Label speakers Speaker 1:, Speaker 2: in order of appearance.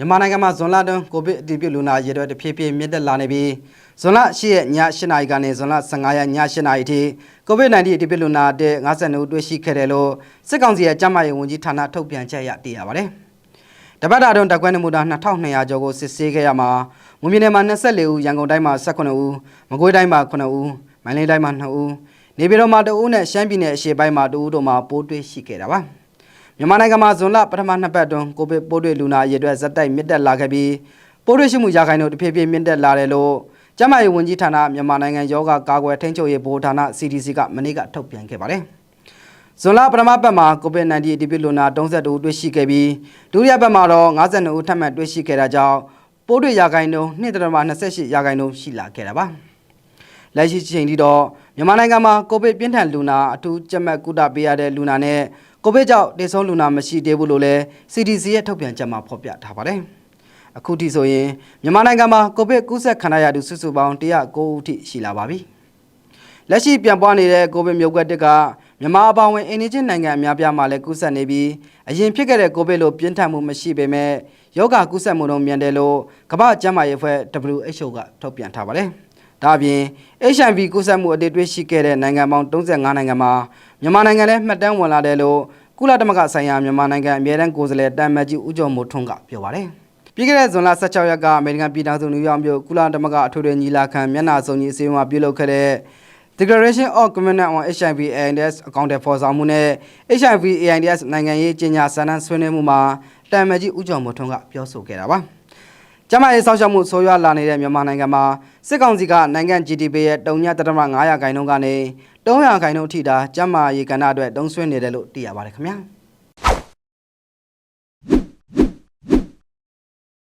Speaker 1: မြန်မာနိုင်ငံမှာဇွန်လတွင်းကိုဗစ်အတည်ပြုလူနာရေအတွက်တဖြည်းဖြည်းမြင့်တက်လာနေပြီးဇွန်လ10ရက်ည8နာရီကနေဇွန်လ15ရက်ည8နာရီထိကိုဗစ် -19 အတည်ပြုလူနာတဲ့52ဦးတွေ့ရှိခဲ့တယ်လို့စစ်ကောင်စီရဲ့ကျန်းမာရေးဝန်ကြီးဌာနထုတ်ပြန်ချက်အရသိရပါတယ်။တပတ်တာတွင်တက်ကွဲနမူနာ2200ကျော်ကိုစစ်ဆေးခဲ့ရမှာမွန်ပြည်နယ်မှာ24ဦးရန်ကုန်တိုင်းမှာ18ဦးမကွေးတိုင်းမှာ9ဦးမန္တလေးတိုင်းမှာ2ဦးနေပြည်တော်မှာ2ဦးနဲ့ရှမ်းပြည်နယ်အရှေ့ပိုင်းမှာ2ဦးတို့မှာပိုးတွေ့ရှိခဲ့တာပါ။ မြန်မာနိုင်ငံမှာဇွန်လပထမနှစ်ပတ်အတွင်းကိုဗစ်ပိုးတွေ့လူနာအရေအတွက်ဇက်တိုက်မြင့်တက်လာခဲ့ပြီးပိုးတွေ့ရှိမှုရာခိုင်နှုန်းတဖြည်းဖြည်းမြင့်တက်လာတယ်လို့ကျန်းမာရေးဝန်ကြီးဌာနမြန်မာနိုင်ငံယောဂကာကွယ်ထိန်းချုပ်ရေးဗဟိုဌာန CDC ကမနေ့ကထုတ်ပြန်ခဲ့ပါတယ်။ဇွန်လပထမပတ်မှာကိုဗစ် -19 အတည်ပြုလူနာ32ဦးတွေ့ရှိခဲ့ပြီးဒုတိယပတ်မှာတော့52ဦးထပ်မံတွေ့ရှိခဲ့တာကြောင့်ပိုးတွေ့ရာခိုင်နှုန်း2.28ရာခိုင်နှုန်းရှိလာခဲ့တာပါ။ လက်ရှိချိန်ထိတော့မြန်မာနိုင်ငံမှာကိုဗစ်ပြင်းထန်လူနာအထူးကြက်မှတ်ကုသပေးရတဲ့လူနာနဲ့ကိုဗစ်ကြောင့်တေဆုံးလူနာမရှိသေးဘူးလို့လည်း CDC ရဲ့ထုတ်ပြန်ချက်မှာဖော်ပြထားပါတယ်။အခုထိဆိုရင်မြန်မာနိုင်ငံမှာကိုဗစ်ကူးစက်ခံရသူစုစုပေါင်း109ဦးထိရှိလာပါပြီ။လက်ရှိပြန်ပွားနေတဲ့ကိုဗစ်မျိုးကွက်တစ်ကမြန်မာအပါအဝင်အိန္ဒိချင်းနိုင်ငံအများပြားမှာလည်းကူးစက်နေပြီးအရင်ဖြစ်ခဲ့တဲ့ကိုဗစ်လိုပြင်းထန်မှုမရှိပေမဲ့ယောဂကူးစက်မှုတော့မြန်တယ်လို့ကမ္ဘာ့ကျန်းမာရေးအဖွဲ့ WHO ကထုတ်ပြန်ထားပါတယ်။ ဒါအပြင် HIV ကူးစက်မှုအသေးတွေ့ရှိခဲ့တဲ့နိုင်ငံပေါင်း35နိုင်ငံမှာမြန်မာနိုင်ငံလည်းမှတ်တမ်းဝင်လာတယ်လို့ကုလသမဂ္ဂဆိုင်ရာမြန်မာနိုင်ငံအမြဲတမ်းကိုယ်စားလှယ်တမ်မတ်ကြီးဦးကျော်မိုးထွန်းကပြောပါတယ်။ပြီးခဲ့တဲ့ဇွန်လ16ရက်ကအမေရိကန်ပြည်ထောင်စုနယူးယောက်မြို့ကုလသမဂ္ဂအထွေထွေညီလာခံမျက်နှာစုံကြီးအစည်းအဝေးမှာပြုလုပ်ခဲ့တဲ့ Declaration of Commitment on HIV AIDS အကောင့်တွေဖော်ဆောင်မှုနဲ့ HIV AIDS နိုင်ငံရေးကြီးညာစာတမ်းဆွေးနွေးမှုမှာတမ်မတ်ကြီးဦးကျော်မိုးထွန်းကပြောဆိုခဲ့တာပါ။ ကျန်းမာရေးစောင့်ရှောက်မှုဆိုးရွားလာနေတဲ့မြန်မာနိုင်ငံမှာစစ်ကောင်စီကနိုင်ငံ GDP ရဲ့3.5ရာခိုင်နှုန်းကနေ300ရာခိုင်နှုန်းအထိဒါကျန်းမာရေးကဏ္ဍအတွက်တုံးဆွေးနေတယ်လို့သိရပါတယ်ခင်ဗျာ။